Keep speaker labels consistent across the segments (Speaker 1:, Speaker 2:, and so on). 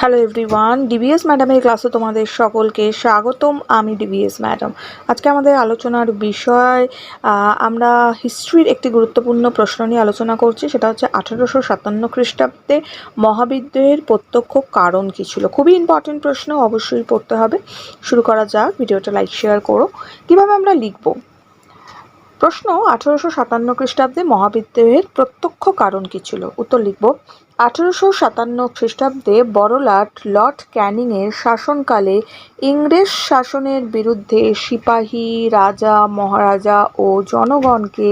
Speaker 1: Hello everyone DBS ম্যাডামের ক্লাসে তোমাদের সকলকে স্বাগতম। আমি ডিবিএস ম্যাডাম আজকে আমাদের আলোচনার বিষয় আমরা হিস্ট্রির একটি গুরুত্বপূর্ণ প্রশ্ন নিয়ে আলোচনা করছি। সেটা হচ্ছে আঠেরোশো সাতান্ন খ্রিস্টাব্দে মহাবিদ্রোহের প্রত্যক্ষ কারণ কী ছিল? খুবই ইম্পর্টেন্ট প্রশ্ন, অবশ্যই পড়তে হবে। শুরু করা যাক। ভিডিওটা লাইক শেয়ার করো। কীভাবে আমরা লিখব? প্রশ্ন, আঠারোশো সাতান্ন খ্রিস্টাব্দে মহাবিদ্রোহের প্রত্যক্ষ কারণ কী ছিল? উত্তর লিখব। আঠারোশো সাতান্ন খ্রিস্টাব্দে বড়লাট লর্ড ক্যানিংয়ের শাসনকালে ইংরেজ শাসনের বিরুদ্ধে সিপাহী রাজা, মহারাজা ও জনগণকে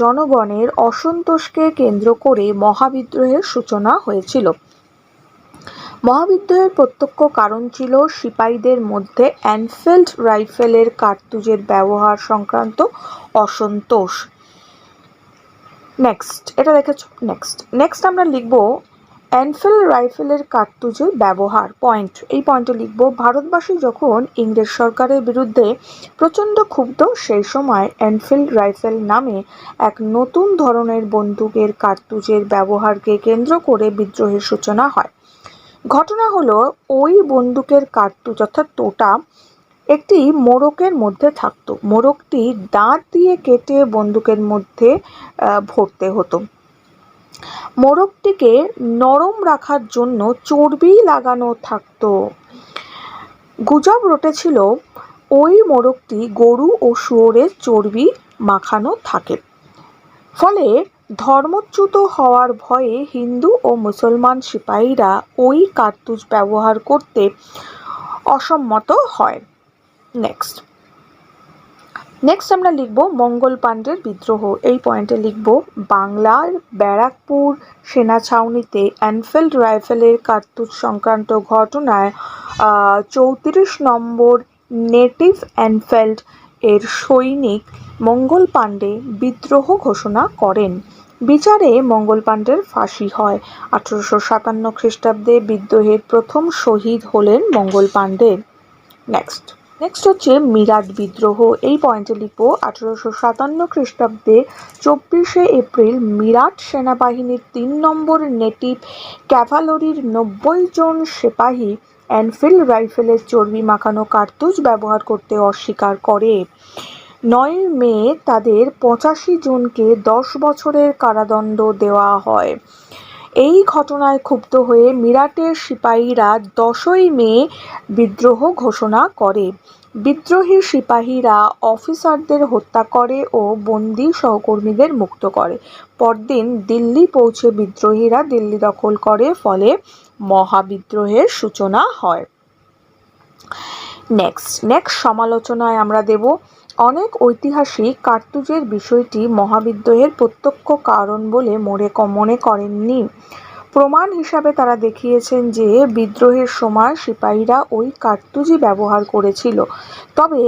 Speaker 1: জনগণের অসন্তোষকে কেন্দ্র করে মহাবিদ্রোহের সূচনা হয়েছিল। মহাবিদ্রোহের প্রত্যক্ষ কারণ ছিল সিপাহীদের মধ্যে অ্যানফিল্ড রাইফেলের কার্তুজের ব্যবহার সংক্রান্ত অসন্তোষ। নেক্সট এটা দেখেছ? নেক্সট নেক্সট আমরা লিখব অ্যানফিল্ড রাইফেলের কার্তুজের ব্যবহার পয়েন্ট এই পয়েন্টে লিখব, ভারতবাসী যখন ইংরেজ সরকারের বিরুদ্ধে প্রচণ্ড ক্ষুব্ধ, সেই সময় অ্যানফিল্ড রাইফেল নামে এক নতুন ধরনের বন্দুকের কার্তুজের ব্যবহারকে কেন্দ্র করে বিদ্রোহের সূচনা হয়। ঘটনা হলো, ওই বন্দুকের কার্তুজ অর্থাৎ তোটা একটি মোড়কের মধ্যে থাকতো। মোড়কটি দাঁত দিয়ে কেটে বন্দুকের মধ্যে ভরতে হতো। মোড়কটিকে নরম রাখার জন্য চর্বি লাগানো থাকতো। গুজব রটেছিল, ওই মোড়কটি গরু ও শুয়োরের চর্বি মাখানো থাকে। ফলে ধর্মচ্যুত হওয়ার ভয়ে হিন্দু ও মুসলমান সিপাহীরা ওই কার্তুজ ব্যবহার করতে অসম্মত হয়। নেক্সট নেক্সট আমরা লিখব মঙ্গল পাণ্ডের বিদ্রোহ। এই পয়েন্টে লিখব, বাংলার ব্যারাকপুর সেনা ছাউনিতে অ্যানফিল্ড রাইফেলের কার্তুজ সংক্রান্ত ঘটনায় চৌত্রিশ নম্বর নেটিভ অ্যানফিল্ড এর সৈনিক মঙ্গল পাণ্ডে বিদ্রোহ ঘোষণা করেন। বিচারে মঙ্গল পাণ্ডের ফাঁসি হয়। আঠারোশো সাতান্ন খ্রিস্টাব্দে বিদ্রোহের প্রথম শহীদ হলেন মঙ্গল পাণ্ডে। নেক্সট নেক্সট হচ্ছে মিরাট বিদ্রোহ। এই পয়েন্টে লিখব, আঠারোশো সাতান্ন খ্রিস্টাব্দে চব্বিশে এপ্রিল মিরাট সেনাবাহিনীর তিন নম্বর নেটিভ ক্যাভালরির নব্বই জন সিপাহী অ্যানফিল্ড রাইফেলের চর্বি মাখানো কার্তুজ ব্যবহার করতে অস্বীকার করে। নয় মে তাদের পঁচাশি জনকে দশ বছরের কারাদণ্ড দেওয়া হয়। এই ঘটনায় ক্ষুব্ধ হয়ে মিরাটের সিপাহীরা দশই মে বিদ্রোহ ঘোষণা করে। বিদ্রোহী সিপাহীরা অফিসারদের হত্যা করে ও বন্দি সহকর্মীদের মুক্ত করে। পরদিন দিল্লি পৌঁছে বিদ্রোহীরা দিল্লি দখল করে, ফলে মহাবিদ্রোহের সূচনা হয়। নেক্সট নেক্সট সমালোচনায় আমরা দেব অনেক ঐতিহাসিক কার্তুজের বিষয়টি মহাবিদ্রোহের প্রত্যক্ষ কারণ বলে মনে করেননি। প্রমাণ হিসাবে তারা দেখিয়েছেন যে বিদ্রোহের সময় সিপাহীরা ওই কার্তুজই ব্যবহার করেছিল। তবে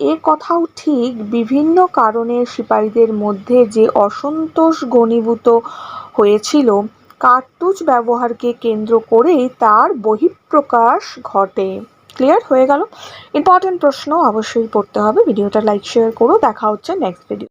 Speaker 1: এ কথাও ঠিক বিভিন্ন কারণে সিপাহীদের মধ্যে যে অসন্তোষ ঘনীভূত হয়েছিল, কার্তুজ ব্যবহারকে কেন্দ্র করেই তার বহিঃপ্রকাশ ঘটে। ক্লিয়ার? হয়ে গেল। ইম্পর্টেন্ট প্রশ্ন অবশ্যই পড়তে হবে। ভিডিওটা লাইক শেয়ার করো। দেখা হচ্ছে নেক্সট ভিডিও